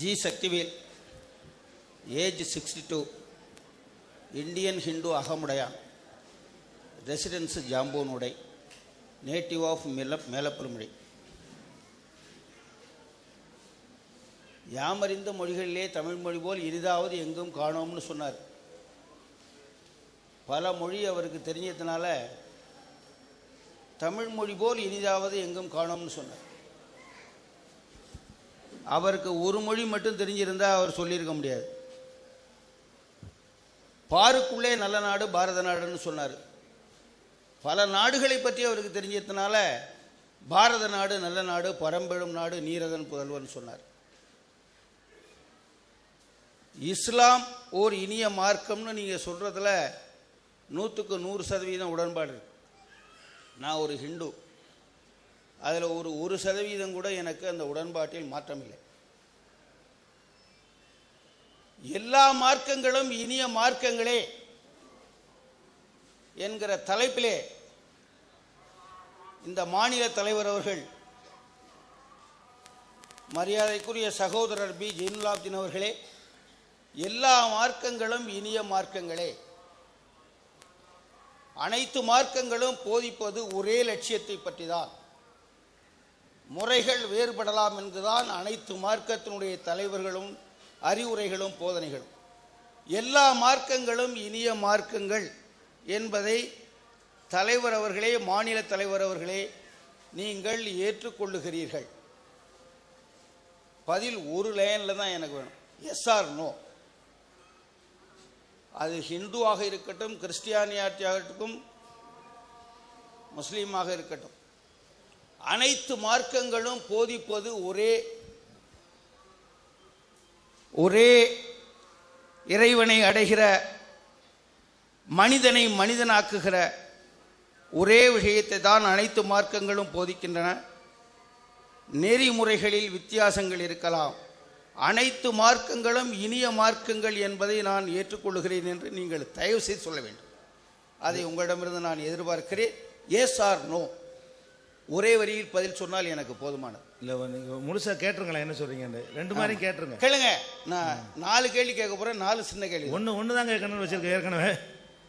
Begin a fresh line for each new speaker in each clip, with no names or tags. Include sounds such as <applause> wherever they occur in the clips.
G Sakthivel age sixty two Indian Hindu Agamudaiya residence ஜாம்பூனுடை native of மேல மேலப்பெருமொழி யாமறிந்த மொழிகளிலே தமிழ்மொழி போல் இனிதாவது எங்கும் காணோம்னு சொன்னார் பல மொழி அவருக்கு தெரிஞ்சதுனால தமிழ்மொழி போல் இனிதாவது எங்கும் காணோம்னு சொன்னார் அவருக்கு ஒரு மொழி மட்டும் தெரிஞ்சிருந்தால் அவர் சொல்லியிருக்க முடியாது பாருக்குள்ளே நல்ல நாடு பாரத நாடுன்னு சொன்னார் பல நாடுகளை பற்றி அவருக்கு தெரிஞ்சதுனால பாரத நாடு நல்ல நாடு பரம்பெழும் நாடு நீரதன் புதல்வன் சொன்னார் இஸ்லாம் ஓர் இனிய மார்க்கம்னு நீங்கள் சொல்கிறதுல நூற்றுக்கு நூறு சதவீதம் உடன்பாடு நான் ஒரு ஹிந்து அதில் ஒரு ஒரு சதவீதம் கூட எனக்கு அந்த உடன்பாட்டில் மாற்றம் இல்லை எல்லா மார்க்கங்களும் இனிய மார்க்கங்களே என்கிற தலைப்பிலே இந்த மாநில தலைவர் அவர்கள் மரியாதைக்குரிய சகோதரர் பி ஜெயின்லாப்தின் அவர்களே எல்லா மார்க்கங்களும் இனிய மார்க்கங்களே அனைத்து மார்க்கங்களும் போதிப்பது ஒரே லட்சியத்தை பற்றி தான் முறைகள் வேறுபடலாம் என்றுதான் அனைத்து மார்க்கத்தினுடைய தலைவர்களும் அறிவுரைகளும் போதனைகளும் எல்லா மார்க்கங்களும் இனிய மார்க்கங்கள் என்பதை தலைவர் அவர்களே மாநில தலைவர் அவர்களே நீங்கள் ஏற்றுக்கொள்ளுகிறீர்கள் பதில் ஒரு லைனில் தான் எனக்கு வேணும் எஸ் ஆர் நோ அது ஹிந்துவாக இருக்கட்டும் கிறிஸ்டியானியாட்டியாகட்டும் முஸ்லீமாக இருக்கட்டும் அனைத்து மார்க்கங்களும் போதிப்பது ஒரே ஒரே இறைவனை அடைகிற மனிதனை மனிதனாக்குகிற ஒரே விஷயத்தை தான் அனைத்து மார்க்கங்களும் போதிக்கின்றன நெறிமுறைகளில் வித்தியாசங்கள் இருக்கலாம் அனைத்து மார்க்கங்களும் இனிய மார்க்கங்கள் என்பதை நான் ஏற்றுக்கொள்கிறேன் என்று நீங்கள் தயவு செய்து சொல்ல வேண்டும் அதை உங்களிடமிருந்து நான் எதிர்பார்க்கிறேன் ஏஸ் ஆர் நோ ஒரே வரியில் பதில் சொன்னால் எனக்கு போதுமானது
இல்லை நீங்க முழுசா கேட்டுருங்களேன் என்ன சொல்றீங்க ரெண்டு மாதிரி கேட்டுருங்க
கேளுங்க நான் நாலு கேள்வி கேட்க போகிறேன் நாலு சின்ன கேள்வி
ஒன்னு ஒன்று தான் கேட்கணும்னு வச்சிருக்கேன் ஏற்கனவே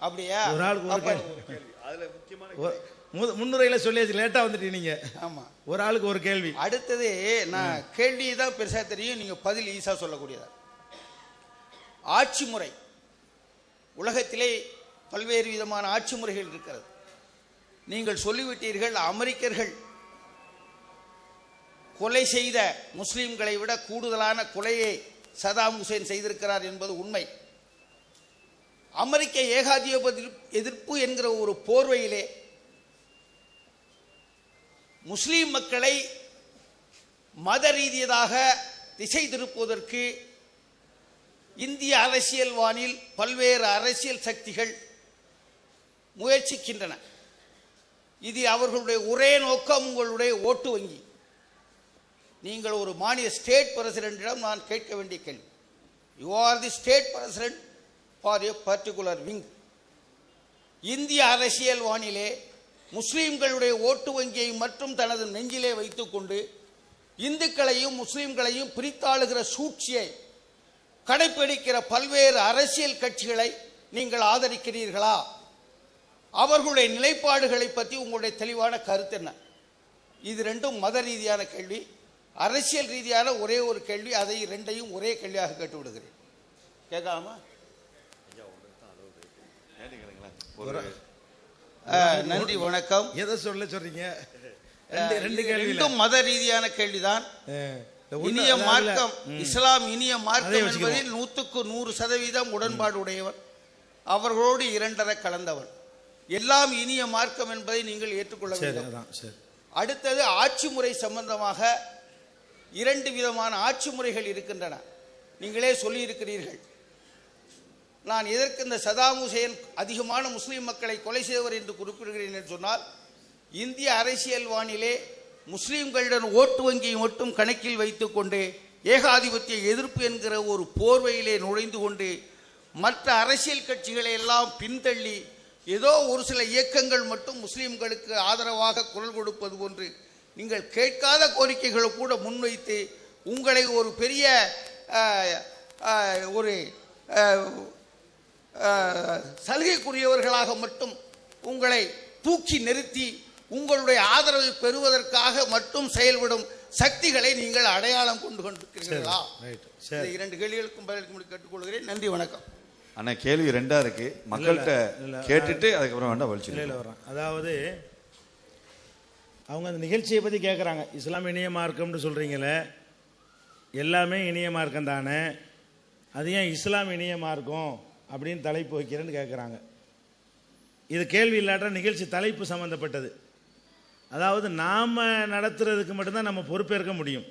அப்படியா ஒரு ஆளுக்கு ஒரு கேள்வி
அதுல முக்கியமான முன்னுரையில் சொல்லியாச்சு லேட்டாக வந்துட்டீங்க நீங்க ஆமா ஒரு ஆளுக்கு ஒரு கேள்வி
அடுத்தது நான் கேள்வி தான் தெரியும் நீங்க பதில் ஈஸா சொல்லக்கூடியதா ஆட்சி முறை உலகத்திலே பல்வேறு விதமான ஆட்சி முறைகள் இருக்கிறது நீங்கள் சொல்லிவிட்டீர்கள் அமெரிக்கர்கள் கொலை செய்த முஸ்லீம்களை விட கூடுதலான கொலையை சதாம் ஹுசேன் செய்திருக்கிறார் என்பது உண்மை அமெரிக்க ஏகாதிபதி எதிர்ப்பு என்கிற ஒரு போர்வையிலே முஸ்லீம் மக்களை மத ரீதியதாக திசை திருப்புவதற்கு இந்திய அரசியல் வானில் பல்வேறு அரசியல் சக்திகள் முயற்சிக்கின்றன இது அவர்களுடைய ஒரே நோக்கம் உங்களுடைய ஓட்டு வங்கி நீங்கள் ஒரு மாநில ஸ்டேட் பிரசிடென்டிடம் நான் கேட்க வேண்டிய கேள்வி you are the state president for a particular wing இந்திய அரசியல் வானிலே முஸ்லீம்களுடைய ஓட்டு வங்கியை மட்டும் தனது நெஞ்சிலே வைத்துக்கொண்டு இந்துக்களையும் முஸ்லீம்களையும் பிரித்தாளுகிற சூழ்ச்சியை கடைபிடிக்கிற பல்வேறு அரசியல் கட்சிகளை நீங்கள் ஆதரிக்கிறீர்களா அவர்களுடைய நிலைப்பாடுகளை பற்றி உங்களுடைய தெளிவான கருத்து என்ன இது ரெண்டும் மத ரீதியான கேள்வி அரசியல் ரீதியான ஒரே ஒரு கேள்வி அதை ரெண்டையும் ஒரே கேள்வியாக கேட்டு விடுகிறேன் கேட்காமா நன்றி வணக்கம்
எதை சொல்ல சொல்றீங்க ரெண்டு ரெண்டும்
மத ரீதியான கேள்விதான் இனிய மார்க்கம் இஸ்லாம் இனிய மார்க்கம் என்பதில் நூற்றுக்கு நூறு சதவீதம் உடன்பாடு உடையவன் அவர்களோடு இரண்டரை கலந்தவன் எல்லாம் இனிய மார்க்கம் என்பதை நீங்கள் ஏற்றுக்கொள்ள வேண்டும் அடுத்தது ஆட்சி முறை சம்பந்தமாக இரண்டு விதமான ஆட்சி முறைகள் இருக்கின்றன நீங்களே சொல்லியிருக்கிறீர்கள் நான் எதற்கு இந்த சதாம் ஹுசேன் அதிகமான முஸ்லீம் மக்களை கொலை செய்தவர் என்று குறிப்பிடுகிறேன் என்று சொன்னால் இந்திய அரசியல் வானிலே முஸ்லீம்களுடன் ஓட்டு வங்கியை மட்டும் கணக்கில் வைத்துக்கொண்டு ஏகாதிபத்திய எதிர்ப்பு என்கிற ஒரு போர்வையிலே நுழைந்து கொண்டு மற்ற அரசியல் கட்சிகளை எல்லாம் பின்தள்ளி ஏதோ ஒரு சில இயக்கங்கள் மட்டும் முஸ்லீம்களுக்கு ஆதரவாக குரல் கொடுப்பது போன்று நீங்கள் கேட்காத கோரிக்கைகளை கூட முன்வைத்து உங்களை ஒரு பெரிய ஒரு சலுகைக்குரியவர்களாக மட்டும் உங்களை தூக்கி நிறுத்தி உங்களுடைய ஆதரவை பெறுவதற்காக மட்டும் செயல்படும் சக்திகளை நீங்கள் அடையாளம் கொண்டு கொண்டிருக்கிறீர்களா இரண்டு கேள்விகளுக்கும் பதிலளிக்கும்படி கேட்டுக்கொள்கிறேன் நன்றி வணக்கம்
ஆனால் கேள்வி ரெண்டாக இருக்குது மக்கள்கிட்ட கேட்டுட்டு அதுக்கப்புறம் வேண்டாம் வலிச்சு
அதாவது அவங்க அந்த நிகழ்ச்சியை பற்றி கேட்குறாங்க இஸ்லாம் இணைய மார்க்கம்னு சொல்கிறீங்களே எல்லாமே இணைய மார்க்கம் தானே அது ஏன் இஸ்லாம் இணைய மார்க்கம் அப்படின்னு தலைப்பு வைக்கிறேன்னு கேட்குறாங்க இது கேள்வி இல்லாட்டா நிகழ்ச்சி தலைப்பு சம்மந்தப்பட்டது அதாவது நாம் நடத்துறதுக்கு மட்டும்தான் நம்ம பொறுப்பேற்க முடியும்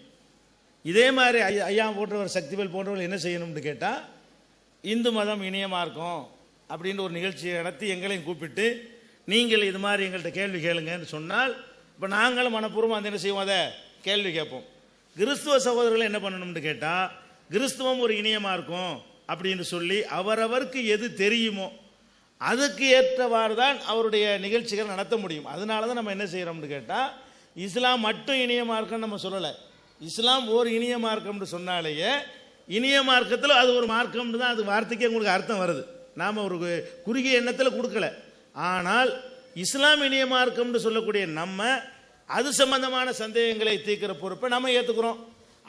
இதே மாதிரி ஐயா போன்றவர் சக்திவேல் போன்றவர்கள் என்ன செய்யணும்னு கேட்டால் இந்து மதம் இணையமாக இருக்கும் அப்படின்ற ஒரு நிகழ்ச்சியை நடத்தி எங்களையும் கூப்பிட்டு நீங்கள் இது மாதிரி எங்கள்கிட்ட கேள்வி கேளுங்கன்னு சொன்னால் இப்போ நாங்களும் மனப்பூர்வம் அந்த என்ன செய்வோம் அதை கேள்வி கேட்போம் கிறிஸ்துவ சகோதரர்கள் என்ன பண்ணணும்னு கேட்டால் கிறிஸ்துவம் ஒரு இணையமாக இருக்கும் அப்படின்னு சொல்லி அவரவருக்கு எது தெரியுமோ அதுக்கு ஏற்றவாறு தான் அவருடைய நிகழ்ச்சிகள் நடத்த முடியும் அதனால தான் நம்ம என்ன செய்கிறோம்னு கேட்டால் இஸ்லாம் மட்டும் இணையமாக இருக்கும்னு நம்ம சொல்லலை இஸ்லாம் ஓர் இணையமாக இருக்கோம்னு சொன்னாலேயே இனிய மார்க்கத்தில் அது ஒரு மார்க்கம்னு தான் அது வார்த்தைக்கே உங்களுக்கு அர்த்தம் வருது நாம் ஒரு குறுகிய எண்ணத்தில் கொடுக்கல ஆனால் இஸ்லாம் இனிய மார்க்கம்னு சொல்லக்கூடிய நம்ம அது சம்பந்தமான சந்தேகங்களை தீர்க்கிற பொறுப்பை நம்ம ஏற்றுக்கிறோம்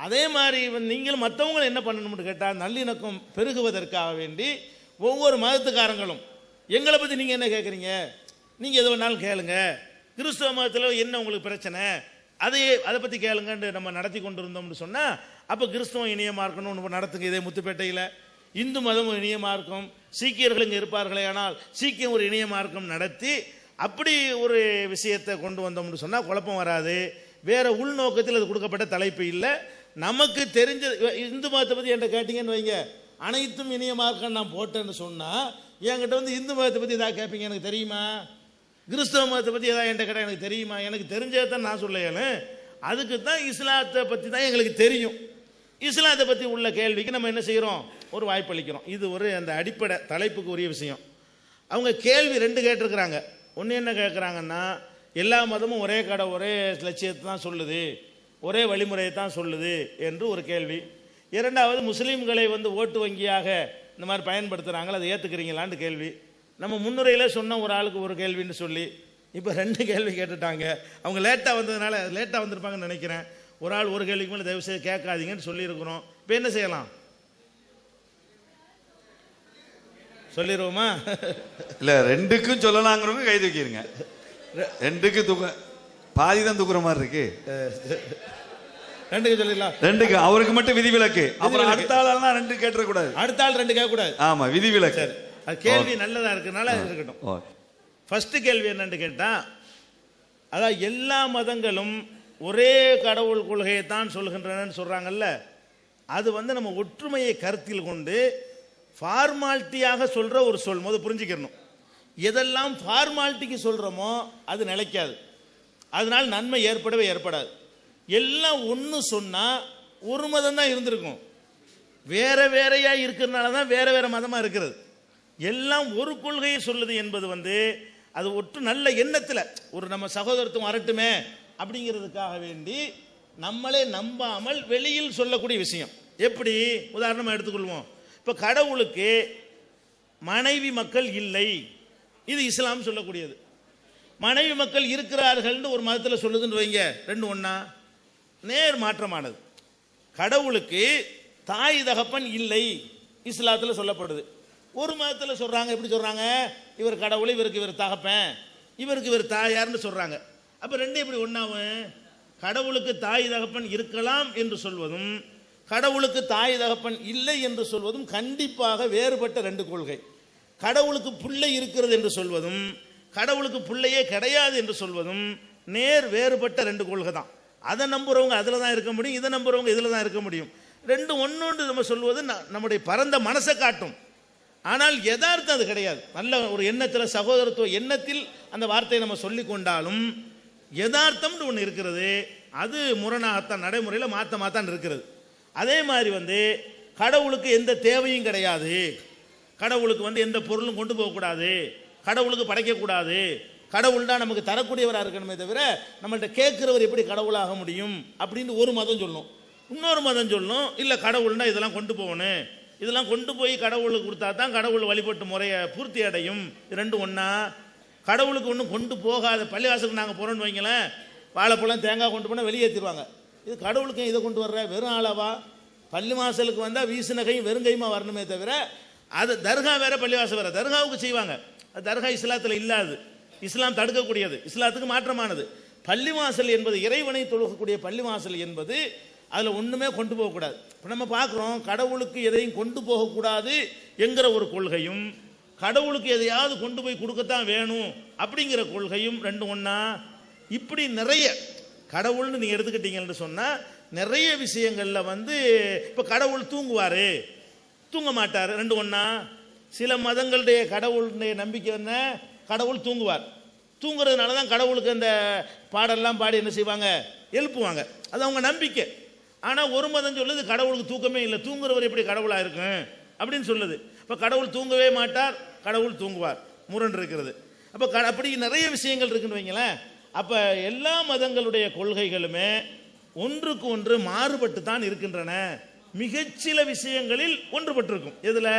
அதே மாதிரி நீங்கள் மற்றவங்களை என்ன பண்ணணும்னு கேட்டால் நல்லிணக்கம் பெருகுவதற்காக வேண்டி ஒவ்வொரு மதத்துக்காரங்களும் எங்களை பற்றி நீங்கள் என்ன கேட்குறீங்க நீங்கள் எது வேணாலும் கேளுங்க கிறிஸ்துவ மதத்தில் என்ன உங்களுக்கு பிரச்சனை அதையே அதை பற்றி கேளுங்கன்னு நம்ம நடத்தி கொண்டு இருந்தோம்னு சொன்னால் அப்போ கிறிஸ்தவம் இனியமாக இருக்கணும் ஒன்று நடத்துங்க இதே முத்துப்பேட்டையில் இந்து ஒரு இனிய மார்க்கம் சீக்கியர்கள் இங்கே இருப்பார்களே ஆனால் சீக்கியம் ஒரு இனிய மார்க்கம் நடத்தி அப்படி ஒரு விஷயத்தை கொண்டு வந்தோம்னு சொன்னால் குழப்பம் வராது வேறு உள்நோக்கத்தில் அது கொடுக்கப்பட்ட தலைப்பு இல்லை நமக்கு தெரிஞ்ச இந்து மதத்தை பற்றி என்கிட்ட கேட்டிங்கன்னு வைங்க அனைத்தும் இனிய மார்க்கம் நான் போட்டேன்னு சொன்னால் என்கிட்ட வந்து இந்து மதத்தை பற்றி எதாவது கேட்பீங்க எனக்கு தெரியுமா கிறிஸ்தவ மதத்தை பற்றி எதாவது என்கிட்ட கேட்டால் எனக்கு தெரியுமா எனக்கு தெரிஞ்சதை தான் நான் சொல்லையானு அதுக்கு தான் இஸ்லாத்தை பற்றி தான் எங்களுக்கு தெரியும் இஸ்லாத்தை பற்றி உள்ள கேள்விக்கு நம்ம என்ன செய்கிறோம் ஒரு வாய்ப்பளிக்கிறோம் இது ஒரு அந்த அடிப்படை தலைப்புக்கு உரிய விஷயம் அவங்க கேள்வி ரெண்டு கேட்டிருக்கிறாங்க ஒன்று என்ன கேட்குறாங்கன்னா எல்லா மதமும் ஒரே கடை ஒரே லட்சியத்தை தான் சொல்லுது ஒரே வழிமுறையை தான் சொல்லுது என்று ஒரு கேள்வி இரண்டாவது முஸ்லீம்களை வந்து ஓட்டு வங்கியாக இந்த மாதிரி பயன்படுத்துகிறாங்களா அதை ஏற்றுக்கிறீங்களான்னு கேள்வி நம்ம முன்னுரையில் சொன்ன ஒரு ஆளுக்கு ஒரு கேள்வின்னு சொல்லி இப்போ ரெண்டு கேள்வி கேட்டுட்டாங்க அவங்க லேட்டாக வந்ததுனால லேட்டாக வந்திருப்பாங்கன்னு நினைக்கிறேன் ஒரு ஆள் ஒரு கேள்விக்கு மேலே தயவு செய்து கேட்காதீங்கன்னு சொல்லியிருக்கிறோம் இப்போ என்ன செய்யலாம் சொல்லிடுவோமா
இல்லை ரெண்டுக்கும் சொல்லலாங்கிறவங்க கை தூக்கிடுங்க ரெண்டுக்கும் தூக்க பாதி தான் தூக்குற மாதிரி இருக்கு ரெண்டுக்கு சொல்லிடலாம் ரெண்டுக்கு அவருக்கு மட்டும் விதி விலக்கு அப்புறம் அடுத்த ஆளெல்லாம் ரெண்டு கேட்டுறக்கூடாது
அடுத்த ஆள் ரெண்டு கேட்கக்கூடாது
ஆமாம் விதிவிலக்கு
அது கேள்வி நல்லதாக இருக்கிறனால இருக்கட்டும் ஃபஸ்ட்டு கேள்வி என்னன்னு கேட்டால் அதான் எல்லா மதங்களும் ஒரே கடவுள் கொள்கையை தான் சொல்கின்றனன்னு சொல்கிறாங்கல்ல அது வந்து நம்ம ஒற்றுமையை கருத்தில் கொண்டு ஃபார்மாலிட்டியாக சொல்கிற ஒரு சொல் முதல் புரிஞ்சுக்கணும் எதெல்லாம் ஃபார்மாலிட்டிக்கு சொல்கிறோமோ அது நிலைக்காது அதனால் நன்மை ஏற்படவே ஏற்படாது எல்லாம் ஒன்று சொன்னால் ஒரு மதம் தான் இருந்திருக்கும் வேற வேறையாக இருக்கிறதுனால தான் வேறு வேறு மதமாக இருக்கிறது எல்லாம் ஒரு கொள்கையை சொல்லுது என்பது வந்து அது ஒற்று நல்ல எண்ணத்தில் ஒரு நம்ம சகோதரத்துவம் வரட்டுமே அப்படிங்கிறதுக்காக வேண்டி நம்மளே நம்பாமல் வெளியில் சொல்லக்கூடிய விஷயம் எப்படி உதாரணமாக எடுத்துக்கொள்வோம் இப்போ கடவுளுக்கு மனைவி மக்கள் இல்லை இது இஸ்லாம் சொல்லக்கூடியது மனைவி மக்கள் இருக்கிறார்கள்னு ஒரு மதத்தில் சொல்லுதுன்னு வைங்க ரெண்டு ஒன்றா நேர் மாற்றமானது கடவுளுக்கு தாய் தகப்பன் இல்லை இஸ்லாத்தில் சொல்லப்படுது ஒரு மதத்தில் சொல்கிறாங்க எப்படி சொல்கிறாங்க இவர் கடவுள் இவருக்கு இவர் தகப்பன் இவருக்கு இவர் தாயார்னு சொல்கிறாங்க அப்போ ரெண்டு இப்படி ஒன்றாவும் கடவுளுக்கு தாய் தகப்பன் இருக்கலாம் என்று சொல்வதும் கடவுளுக்கு தாய் தகப்பன் இல்லை என்று சொல்வதும் கண்டிப்பாக வேறுபட்ட ரெண்டு கொள்கை கடவுளுக்கு பிள்ளை இருக்கிறது என்று சொல்வதும் கடவுளுக்கு பிள்ளையே கிடையாது என்று சொல்வதும் நேர் வேறுபட்ட ரெண்டு கொள்கை தான் அதை நம்புகிறவங்க அதில் தான் இருக்க முடியும் இதை நம்புகிறவங்க இதில் தான் இருக்க முடியும் ரெண்டு ஒன்று நம்ம சொல்வது நம்முடைய பரந்த மனசை காட்டும் ஆனால் எதார்த்தம் அது கிடையாது நல்ல ஒரு எண்ணத்தில் சகோதரத்துவ எண்ணத்தில் அந்த வார்த்தையை நம்ம சொல்லி கொண்டாலும் யதார்த்தம்னு ஒன்று இருக்கிறது அது முரணாகத்தான் நடைமுறையில் மாற்றமாகத்தான் இருக்கிறது அதே மாதிரி வந்து கடவுளுக்கு எந்த தேவையும் கிடையாது கடவுளுக்கு வந்து எந்த பொருளும் கொண்டு போகக்கூடாது கடவுளுக்கு படைக்கக்கூடாது தான் நமக்கு தரக்கூடியவராக இருக்கணுமே தவிர நம்மள்கிட்ட கேட்குறவர் எப்படி கடவுளாக முடியும் அப்படின்னு ஒரு மதம் சொல்லணும் இன்னொரு மதம் சொல்லணும் இல்லை கடவுள்னா இதெல்லாம் கொண்டு போகணும் இதெல்லாம் கொண்டு போய் கடவுளுக்கு கொடுத்தா தான் கடவுள் வழிபட்டு முறையை பூர்த்தி அடையும் ரெண்டும் ஒன்றா கடவுளுக்கு ஒன்றும் கொண்டு போகாத பள்ளிவாசலுக்கு நாங்கள் போகிறோன்னு வைங்களேன் வாழைப்பழம் தேங்காய் கொண்டு போனால் வெளியேற்றிடுவாங்க இது கடவுளுக்கும் இதை கொண்டு வர்ற வெறும் அளவா பள்ளி வாசலுக்கு வந்தால் வீசுநகையும் வெறுங்கையுமா வரணுமே தவிர அது தர்கா வேற பள்ளிவாசல் வேற தர்காவுக்கு செய்வாங்க அது தர்கா இஸ்லாத்தில் இல்லாது இஸ்லாம் தடுக்கக்கூடியது இஸ்லாத்துக்கு மாற்றமானது பள்ளிவாசல் என்பது இறைவனை தொழுகக்கூடிய பள்ளிவாசல் என்பது அதில் ஒன்றுமே கொண்டு போகக்கூடாது இப்போ நம்ம பார்க்குறோம் கடவுளுக்கு எதையும் கொண்டு போகக்கூடாது என்கிற ஒரு கொள்கையும் கடவுளுக்கு எதையாவது கொண்டு போய் கொடுக்கத்தான் வேணும் அப்படிங்கிற கொள்கையும் ரெண்டு ஒன்றா இப்படி நிறைய கடவுள்னு நீங்கள் எடுத்துக்கிட்டீங்கன்னு சொன்னால் நிறைய விஷயங்களில் வந்து இப்போ கடவுள் தூங்குவார் தூங்க மாட்டார் ரெண்டு ஒன்றா சில மதங்களுடைய கடவுளுடைய நம்பிக்கை என்ன கடவுள் தூங்குவார் தூங்குறதுனால தான் கடவுளுக்கு அந்த பாடெல்லாம் பாடி என்ன செய்வாங்க எழுப்புவாங்க அது அவங்க நம்பிக்கை ஆனால் ஒரு மதம் சொல்லுது கடவுளுக்கு தூக்கமே இல்லை தூங்குறவர் எப்படி கடவுளாக இருக்கும் அப்படின்னு சொல்லுது இப்போ கடவுள் தூங்கவே மாட்டார் கடவுள் தூங்குவார் முரண் இருக்கிறது அப்போ க அப்படி நிறைய விஷயங்கள் இருக்குன்னு வைங்களேன் அப்போ எல்லா மதங்களுடைய கொள்கைகளுமே ஒன்றுக்கு ஒன்று மாறுபட்டு தான் இருக்கின்றன மிகச்சில விஷயங்களில் ஒன்றுபட்டிருக்கும் இதில்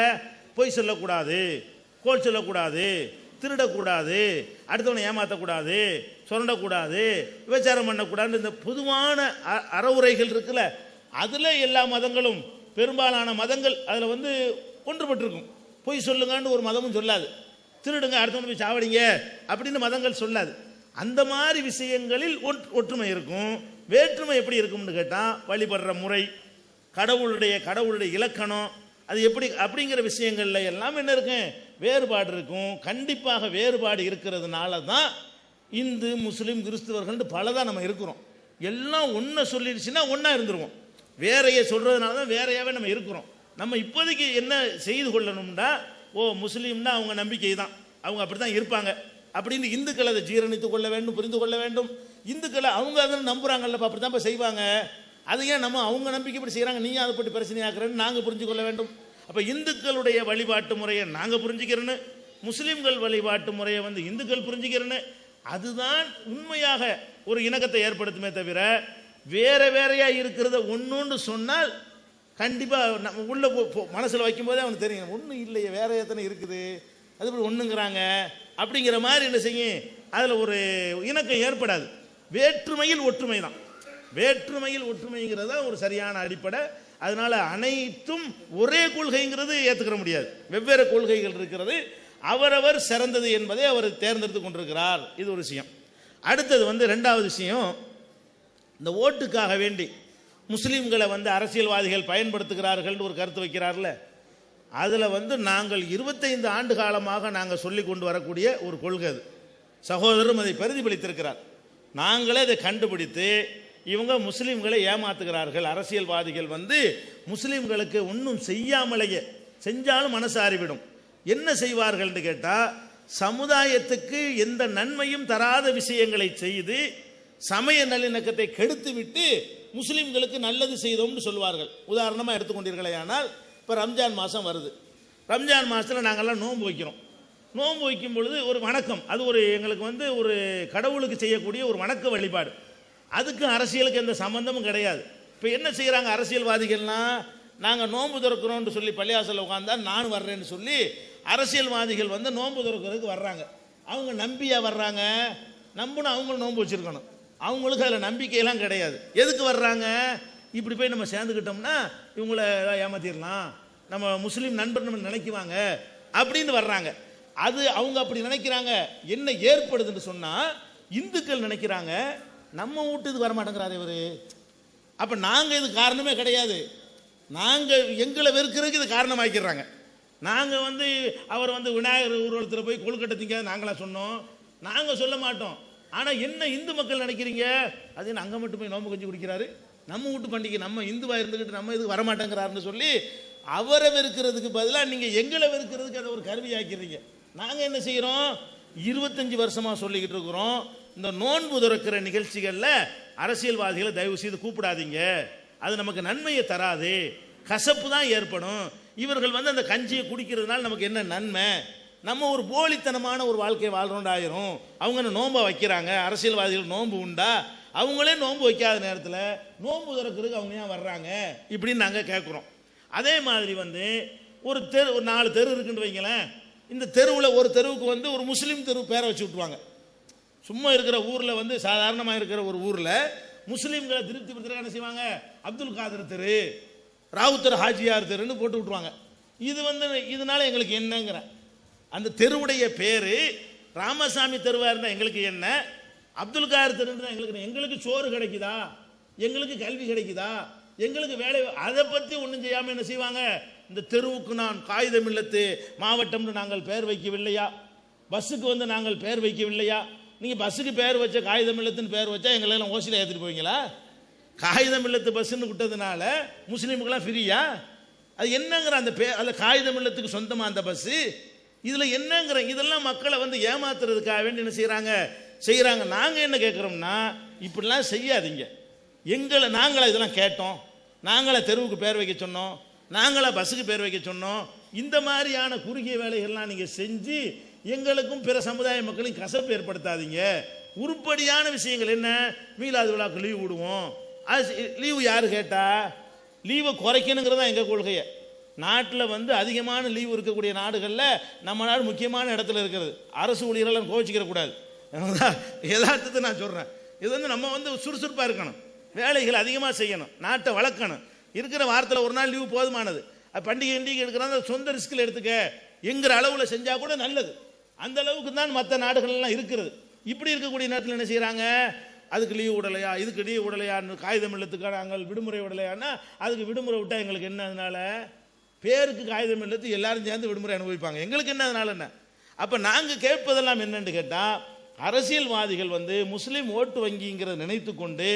பொய் சொல்லக்கூடாது கோல் சொல்லக்கூடாது திருடக்கூடாது அடுத்தவனை ஏமாற்றக்கூடாது சுரண்டக்கூடாது விபச்சாரம் பண்ணக்கூடாது இந்த பொதுவான அறவுரைகள் இருக்குல்ல அதில் எல்லா மதங்களும் பெரும்பாலான மதங்கள் அதில் வந்து ஒன்றுபட்டிருக்கும் போய் சொல்லுங்கன்னு ஒரு மதமும் சொல்லாது திருடுங்க அடுத்தவங்க போய் சாவடிங்க அப்படின்னு மதங்கள் சொல்லாது அந்த மாதிரி விஷயங்களில் ஒற்றுமை இருக்கும் வேற்றுமை எப்படி இருக்கும்னு கேட்டால் வழிபடுற முறை கடவுளுடைய கடவுளுடைய இலக்கணம் அது எப்படி அப்படிங்கிற விஷயங்களில் எல்லாம் என்ன இருக்கும் வேறுபாடு இருக்கும் கண்டிப்பாக வேறுபாடு இருக்கிறதுனால தான் இந்து முஸ்லீம் கிறிஸ்துவர்கள் பலதாக நம்ம இருக்கிறோம் எல்லாம் ஒன்றை சொல்லிடுச்சுன்னா ஒன்றா இருந்துருவோம் வேறையை சொல்கிறதுனால தான் வேறையாகவே நம்ம இருக்கிறோம் நம்ம இப்போதைக்கு என்ன செய்து கொள்ளணும்னா ஓ முஸ்லீம்னா அவங்க நம்பிக்கை தான் அவங்க அப்படி தான் இருப்பாங்க அப்படின்னு இந்துக்களை அதை ஜீரணித்து கொள்ள வேண்டும் புரிந்து கொள்ள வேண்டும் இந்துக்களை அவங்க அதை நம்புகிறாங்கல்ல அப்படி தான் செய்வாங்க அதை ஏன் நம்ம அவங்க நம்பிக்கை இப்படி செய்கிறாங்க நீ அதை பற்றி பிரச்சனையாக்குறேன்னு நாங்கள் புரிஞ்சு கொள்ள வேண்டும் அப்போ இந்துக்களுடைய வழிபாட்டு முறையை நாங்கள் புரிஞ்சுக்கிறேன்னு முஸ்லீம்கள் வழிபாட்டு முறையை வந்து இந்துக்கள் புரிஞ்சுக்கிறேன்னு அதுதான் உண்மையாக ஒரு இணக்கத்தை ஏற்படுத்துமே தவிர வேற வேறையாக இருக்கிறத ஒன்றுன்னு சொன்னால் கண்டிப்பாக நம்ம உள்ளே போ மனசில் வைக்கும்போதே அவனுக்கு தெரியும் ஒன்றும் இல்லையே வேறு எத்தனை இருக்குது அது போல் ஒன்றுங்கிறாங்க அப்படிங்கிற மாதிரி என்ன செய்யும் அதில் ஒரு இணக்கம் ஏற்படாது வேற்றுமையில் ஒற்றுமை தான் வேற்றுமையில் ஒற்றுமைங்கிறது தான் ஒரு சரியான அடிப்படை அதனால் அனைத்தும் ஒரே கொள்கைங்கிறது ஏற்றுக்கிற முடியாது வெவ்வேறு கொள்கைகள் இருக்கிறது அவரவர் சிறந்தது என்பதை அவர் தேர்ந்தெடுத்து கொண்டிருக்கிறார் இது ஒரு விஷயம் அடுத்தது வந்து ரெண்டாவது விஷயம் இந்த ஓட்டுக்காக வேண்டி முஸ்லீம்களை வந்து அரசியல்வாதிகள் பயன்படுத்துகிறார்கள் ஒரு கருத்து வைக்கிறார்கள் அதில் வந்து நாங்கள் இருபத்தைந்து ஆண்டு காலமாக நாங்கள் சொல்லி கொண்டு வரக்கூடிய ஒரு கொள்கை அது சகோதரரும் அதை பிரதிபலித்திருக்கிறார் நாங்களே அதை கண்டுபிடித்து இவங்க முஸ்லீம்களை ஏமாத்துகிறார்கள் அரசியல்வாதிகள் வந்து முஸ்லீம்களுக்கு ஒன்றும் செய்யாமலேயே செஞ்சாலும் மனசு ஆறிவிடும் என்ன செய்வார்கள்னு கேட்டால் சமுதாயத்துக்கு எந்த நன்மையும் தராத விஷயங்களை செய்து சமய நல்லிணக்கத்தை கெடுத்து விட்டு முஸ்லீம்களுக்கு நல்லது செய்தோம்னு சொல்லுவார்கள் உதாரணமாக எடுத்துக்கொண்டீர்களே ஆனால் இப்போ ரம்ஜான் மாதம் வருது ரம்ஜான் மாதத்தில் நாங்கள்லாம் நோன்பு வைக்கிறோம் நோன்பு வைக்கும் பொழுது ஒரு வணக்கம் அது ஒரு எங்களுக்கு வந்து ஒரு கடவுளுக்கு செய்யக்கூடிய ஒரு வணக்க வழிபாடு அதுக்கும் அரசியலுக்கு எந்த சம்மந்தமும் கிடையாது இப்போ என்ன செய்கிறாங்க அரசியல்வாதிகள்னால் நாங்கள் நோன்பு திறக்கிறோம்னு சொல்லி பள்ளியாசலில் உட்காந்தா நான் வர்றேன்னு சொல்லி அரசியல்வாதிகள் வந்து நோன்பு திறக்கிறதுக்கு வர்றாங்க அவங்க நம்பியா வர்றாங்க நம்பணும் அவங்களும் நோன்பு வச்சுருக்கணும் அவங்களுக்கு அதில் நம்பிக்கையெல்லாம் கிடையாது எதுக்கு வர்றாங்க இப்படி போய் நம்ம சேர்ந்துக்கிட்டோம்னா இவங்களை ஏமாத்திடலாம் நம்ம முஸ்லீம் நண்பர் நம்ம நினைக்குவாங்க அப்படின்னு வர்றாங்க அது அவங்க அப்படி நினைக்கிறாங்க என்ன ஏற்படுதுன்னு சொன்னால் இந்துக்கள் நினைக்கிறாங்க நம்ம வீட்டு இது வரமாட்டேங்கிறாரு இவர் அப்போ நாங்கள் இது காரணமே கிடையாது நாங்கள் எங்களை வெறுக்கிறதுக்கு இது காரணமாக்கிடுறாங்க நாங்கள் வந்து அவர் வந்து விநாயகர் ஊர்வலத்தில் போய் கொழுக்கட்டை திங்காது நாங்களாம் சொன்னோம் நாங்கள் சொல்ல மாட்டோம் ஆனால் என்ன இந்து மக்கள் நினைக்கிறீங்க அது அங்கே மட்டும் போய் நோம்பு கஞ்சி குடிக்கிறாரு நம்ம வீட்டு பண்டிகை நம்ம இந்துவாக இருந்துக்கிட்டு நம்ம இதுக்கு வரமாட்டேங்கிறாருன்னு சொல்லி அவரை வெறுக்கிறதுக்கு பதிலாக நீங்கள் எங்களை வெறுக்கிறதுக்கு அதை ஒரு கருவி ஆக்கிறீங்க நாங்கள் என்ன செய்கிறோம் இருபத்தஞ்சி வருஷமாக சொல்லிக்கிட்டு இருக்கிறோம் இந்த நோன்பு துறக்கிற நிகழ்ச்சிகளில் அரசியல்வாதிகளை தயவு செய்து கூப்பிடாதீங்க அது நமக்கு நன்மையை தராது கசப்பு தான் ஏற்படும் இவர்கள் வந்து அந்த கஞ்சியை குடிக்கிறதுனால நமக்கு என்ன நன்மை நம்ம ஒரு போலித்தனமான ஒரு வாழ்க்கையை வாழ்கிறோண்டு ஆயிரும் அவங்க நோன்பை வைக்கிறாங்க அரசியல்வாதிகள் நோன்பு உண்டா அவங்களே நோன்பு வைக்காத நேரத்தில் நோன்பு திறக்கிறதுக்கு அவங்க ஏன் வர்றாங்க இப்படின்னு நாங்கள் கேட்குறோம் அதே மாதிரி வந்து ஒரு தெரு ஒரு நாலு தெரு இருக்குன்னு வைங்களேன் இந்த தெருவில் ஒரு தெருவுக்கு வந்து ஒரு முஸ்லீம் தெரு பேரை வச்சு விட்ருவாங்க சும்மா இருக்கிற ஊரில் வந்து சாதாரணமாக இருக்கிற ஒரு ஊரில் முஸ்லீம்களை திருப்தி படுத்துற என்ன செய்வாங்க அப்துல் காதர் தெரு ராவுத்தர் ஹாஜியார் தெருன்னு போட்டு விட்ருவாங்க இது வந்து இதனால எங்களுக்கு என்னங்கிறேன் அந்த தெருவுடைய பேர் ராமசாமி தெருவா இருந்தால் எங்களுக்கு என்ன அப்துல் கார் தெரு எங்களுக்கு எங்களுக்கு சோறு கிடைக்குதா எங்களுக்கு கல்வி கிடைக்குதா எங்களுக்கு வேலை அதை பற்றி ஒன்றும் செய்யாமல் என்ன செய்வாங்க இந்த தெருவுக்கு நான் காகிதம் இல்லத்து மாவட்டம்னு நாங்கள் பெயர் வைக்கவில்லையா பஸ்ஸுக்கு வந்து நாங்கள் பெயர் வைக்கவில்லையா நீங்கள் பஸ்ஸுக்கு பெயர் வச்ச காகிதம் இல்லத்துன்னு பெயர் வச்சா எல்லாம் ஓசில ஏற்றிட்டு போவீங்களா காகிதம் இல்லத்து பஸ்ஸுன்னு விட்டதுனால முஸ்லீமுக்கெல்லாம் ஃப்ரீயா அது என்னங்கிற அந்த பே அந்த காகிதம் இல்லத்துக்கு சொந்தமாக அந்த பஸ்ஸு இதில் என்னங்கிற இதெல்லாம் மக்களை வந்து ஏமாத்துறதுக்காக வேண்டி என்ன செய்கிறாங்க செய்கிறாங்க நாங்கள் என்ன கேட்குறோம்னா இப்படிலாம் செய்யாதீங்க எங்களை நாங்களாக இதெல்லாம் கேட்டோம் நாங்களாக தெருவுக்கு பேர் வைக்க சொன்னோம் நாங்களாக பஸ்ஸுக்கு பேர் வைக்க சொன்னோம் இந்த மாதிரியான குறுகிய வேலைகள்லாம் நீங்கள் செஞ்சு எங்களுக்கும் பிற சமுதாய மக்களையும் கசப்பு ஏற்படுத்தாதீங்க உருப்படியான விஷயங்கள் என்ன மீலாது விழாவுக்கு லீவு விடுவோம் அது லீவு யார் கேட்டால் லீவை குறைக்கணுங்கிறதான் எங்கள் கொள்கையை நாட்டில் வந்து அதிகமான லீவு இருக்கக்கூடிய நாடுகளில் நம்ம நாடு முக்கியமான இடத்துல இருக்கிறது அரசு ஊழியரெல்லாம் கோவிச்சிக்கிற கூடாது <laughs> யதார்த்தத்தை நான் சொல்கிறேன் இது வந்து நம்ம வந்து சுறுசுறுப்பாக இருக்கணும் வேலைகள் அதிகமாக செய்யணும் நாட்டை வளர்க்கணும் இருக்கிற வாரத்தில் ஒரு நாள் லீவு போதுமானது பண்டிகை இண்டிகை எடுக்கிறாங்க சொந்த ரிஸ்கில் எடுத்துக்க எங்கிற அளவில் செஞ்சால் கூட நல்லது அந்த அளவுக்கு தான் மற்ற நாடுகள்லாம் இருக்கிறது இப்படி இருக்கக்கூடிய நேரத்தில் என்ன செய்கிறாங்க அதுக்கு லீவு விடலையா இதுக்கு லீவு விடலையான்னு காகிதம் இல்லத்துக்காக நாங்கள் விடுமுறை விடலையான்னா அதுக்கு விடுமுறை விட்டால் எங்களுக்கு என்ன அதனால் பேருக்கு காகிதம் இல்லை எல்லாரும் சேர்ந்து விடுமுறை அனுபவிப்பாங்க எங்களுக்கு என்ன அதனால என்ன அப்போ நாங்கள் கேட்பதெல்லாம் என்னென்னு கேட்டால் அரசியல்வாதிகள் வந்து முஸ்லீம் ஓட்டு வங்கிங்கிறத நினைத்து கொண்டு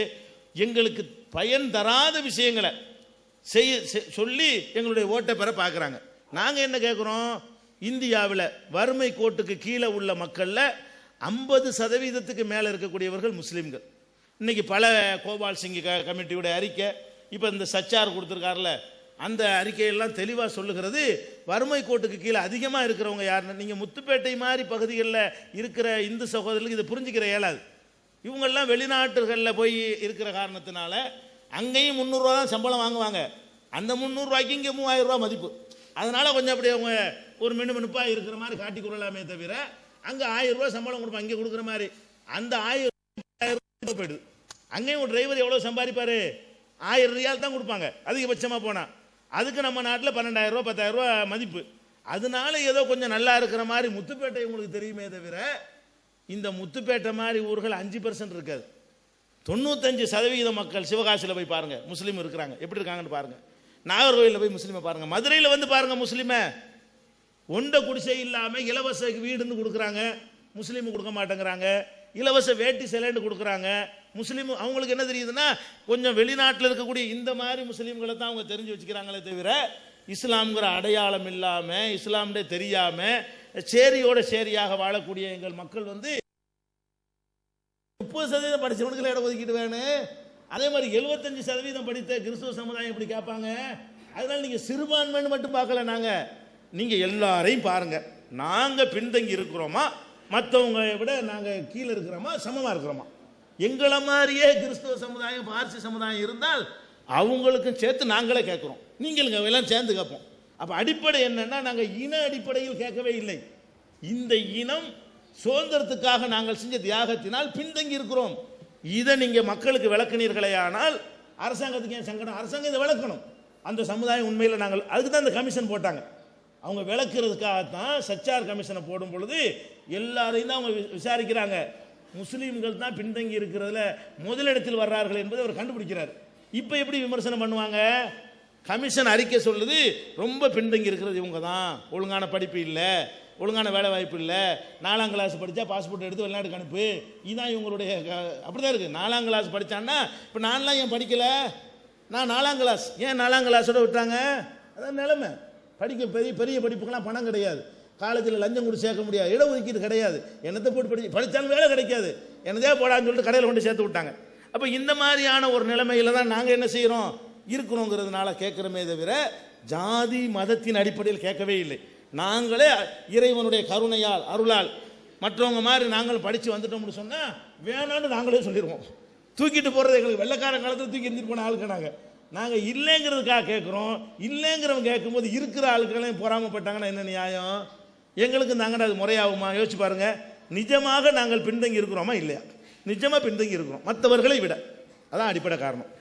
எங்களுக்கு பயன் தராத விஷயங்களை செய்ய சொல்லி எங்களுடைய ஓட்டை பெற பார்க்குறாங்க நாங்கள் என்ன கேட்குறோம் இந்தியாவில் வறுமை கோட்டுக்கு கீழே உள்ள மக்களில் ஐம்பது சதவீதத்துக்கு மேலே இருக்கக்கூடியவர்கள் முஸ்லீம்கள் இன்றைக்கி பல கோபால் சிங் கமிட்டியோட அறிக்கை இப்போ இந்த சச்சார் கொடுத்துருக்காருல அந்த அறிக்கையெல்லாம் தெளிவாக சொல்லுகிறது வறுமை கோட்டுக்கு கீழே அதிகமாக இருக்கிறவங்க யாருன்னு நீங்கள் முத்துப்பேட்டை மாதிரி பகுதிகளில் இருக்கிற இந்து சகோதரர்களுக்கு இதை புரிஞ்சுக்கிற இயலாது இவங்கெல்லாம் வெளிநாட்டுகளில் போய் இருக்கிற காரணத்தினால அங்கேயும் முந்நூறுரூவா தான் சம்பளம் வாங்குவாங்க அந்த முந்நூறுரூவாய்க்கு இங்கே மூவாயிரரூவா மதிப்பு அதனால் கொஞ்சம் அப்படி அவங்க ஒரு மினுமினுப்பாக இருக்கிற மாதிரி காட்டி கொள்ளலாமே தவிர அங்கே ஆயிரம் ரூபா சம்பளம் கொடுப்போம் இங்கே கொடுக்குற மாதிரி அந்த ஆயிரம் போயிடுது அங்கேயும் ஒரு டிரைவர் எவ்வளோ சம்பாதிப்பார் ஆயிரம் ரியால் தான் கொடுப்பாங்க அதிகபட்சமாக போனால் அதுக்கு நம்ம நாட்டில் பத்தாயிரம் ரூபா மதிப்பு அதனால ஏதோ கொஞ்சம் நல்லா இருக்கிற மாதிரி முத்துப்பேட்டை உங்களுக்கு தெரியுமே தவிர இந்த முத்துப்பேட்டை மாதிரி ஊர்கள் அஞ்சு பர்சன்ட் இருக்காது தொண்ணூத்தஞ்சு சதவீத மக்கள் சிவகாசியில் போய் பாருங்கள் முஸ்லீம் இருக்கிறாங்க எப்படி இருக்காங்கன்னு பாருங்கள் நாகர்கோவிலில் போய் முஸ்லீமை பாருங்கள் மதுரையில் வந்து பாருங்கள் முஸ்லீமை ஒன்றை குடிசை இல்லாமல் இலவச வீடுன்னு கொடுக்குறாங்க முஸ்லீம் கொடுக்க மாட்டேங்கிறாங்க இலவச வேட்டி சிலைன்னு கொடுக்குறாங்க முஸ்லீம் அவங்களுக்கு என்ன தெரியுதுன்னா கொஞ்சம் வெளிநாட்டில் இருக்கக்கூடிய இந்த மாதிரி முஸ்லீம்களை தான் அவங்க தெரிஞ்சு வச்சுக்கிறாங்களே தவிர இஸ்லாம்ங்கிற அடையாளம் இல்லாமல் இஸ்லாம்டே தெரியாமல் சேரியோட சேரியாக வாழக்கூடிய எங்கள் மக்கள் வந்து முப்பது சதவீதம் படித்தவனுக்கு இடம் ஒதுக்கிட்டு வேணும் அதே மாதிரி எழுபத்தஞ்சு சதவீதம் படித்த கிறிஸ்துவ சமுதாயம் இப்படி கேட்பாங்க அதனால் நீங்கள் சிறுபான்மைன்னு மட்டும் பார்க்கல நாங்கள் நீங்கள் எல்லாரையும் பாருங்கள் நாங்கள் பின்தங்கி இருக்கிறோமா மற்றவங்க விட நாங்கள் கீழே இருக்கிறோமா சமமாக இருக்கிறோமா எங்களை மாதிரியே கிறிஸ்துவ சமுதாயம் பார்சி சமுதாயம் இருந்தால் அவங்களுக்கும் சேர்த்து நாங்களே கேட்குறோம் நீங்களுங்க எல்லாம் சேர்ந்து கேட்போம் அப்போ அடிப்படை என்னென்னா நாங்கள் இன அடிப்படையில் கேட்கவே இல்லை இந்த இனம் சுதந்திரத்துக்காக நாங்கள் செஞ்ச தியாகத்தினால் பின்தங்கி இருக்கிறோம் இதை நீங்கள் மக்களுக்கு விளக்கினீர்களே ஆனால் அரசாங்கத்துக்கு ஏன் சங்கடம் அரசாங்கம் இதை விளக்கணும் அந்த சமுதாயம் உண்மையில் நாங்கள் அதுக்கு தான் அந்த கமிஷன் போட்டாங்க அவங்க விளக்குறதுக்காகத்தான் சச்சார் கமிஷனை போடும் பொழுது எல்லாரையும் தான் அவங்க விசாரிக்கிறாங்க முஸ்லீம்கள் தான் பின்தங்கி இருக்கிறதுல முதலிடத்தில் வர்றார்கள் என்பதை அவர் கண்டுபிடிக்கிறார் இப்போ எப்படி விமர்சனம் பண்ணுவாங்க கமிஷன் அறிக்கை சொல்லுது ரொம்ப பின்தங்கி இருக்கிறது இவங்க தான் ஒழுங்கான படிப்பு இல்லை ஒழுங்கான வேலை வாய்ப்பு இல்லை நாலாம் கிளாஸ் படித்தா பாஸ்போர்ட் எடுத்து வெளிநாட்டுக்கு அனுப்பு இதுதான் இவங்களுடைய அப்படி தான் இருக்குது நாலாம் கிளாஸ் படித்தான்னா இப்போ நான்லாம் ஏன் படிக்கலை நான் நாலாம் கிளாஸ் ஏன் நாலாம் கிளாஸோட விட்டாங்க அதான் நிலமை படிக்க பெரிய பெரிய படிப்புக்கெல்லாம் பணம் கிடையாது காலேஜில் லஞ்சம் கொண்டு சேர்க்க முடியாது இடஒதுக்கீடு கிடையாது என்னத்தை போட்டு படிச்சு படித்தாலும் வேலை கிடைக்காது என்னதே போடான்னு சொல்லிட்டு கடையில் கொண்டு சேர்த்து விட்டாங்க அப்போ இந்த மாதிரியான ஒரு நிலைமையில் தான் நாங்கள் என்ன செய்கிறோம் இருக்கிறோங்கிறதுனால கேட்குறமே தவிர ஜாதி மதத்தின் அடிப்படையில் கேட்கவே இல்லை நாங்களே இறைவனுடைய கருணையால் அருளால் மற்றவங்க மாதிரி நாங்களும் படித்து வந்துட்டோம்னு சொன்னால் வேணான்னு நாங்களே சொல்லிடுவோம் தூக்கிட்டு போகிறது எங்களுக்கு வெள்ளக்கார காலத்தில் தூக்கி இருந்துட்டு போன ஆளுக்கு நாங்கள் நாங்கள் இல்லைங்கிறதுக்காக கேட்குறோம் இல்லைங்கிறவங்க கேட்கும்போது இருக்கிற ஆளுக்கெல்லாம் பொறாமப்பட்டாங்கன்னா என்ன நியாயம் எங்களுக்கு நாங்கள் அது முறையாகுமா யோசிச்சு பாருங்கள் நிஜமாக நாங்கள் பின்தங்கி இருக்கிறோமா இல்லையா நிஜமாக பின்தங்கி இருக்கிறோம் மற்றவர்களை விட அதான் அடிப்படை காரணம்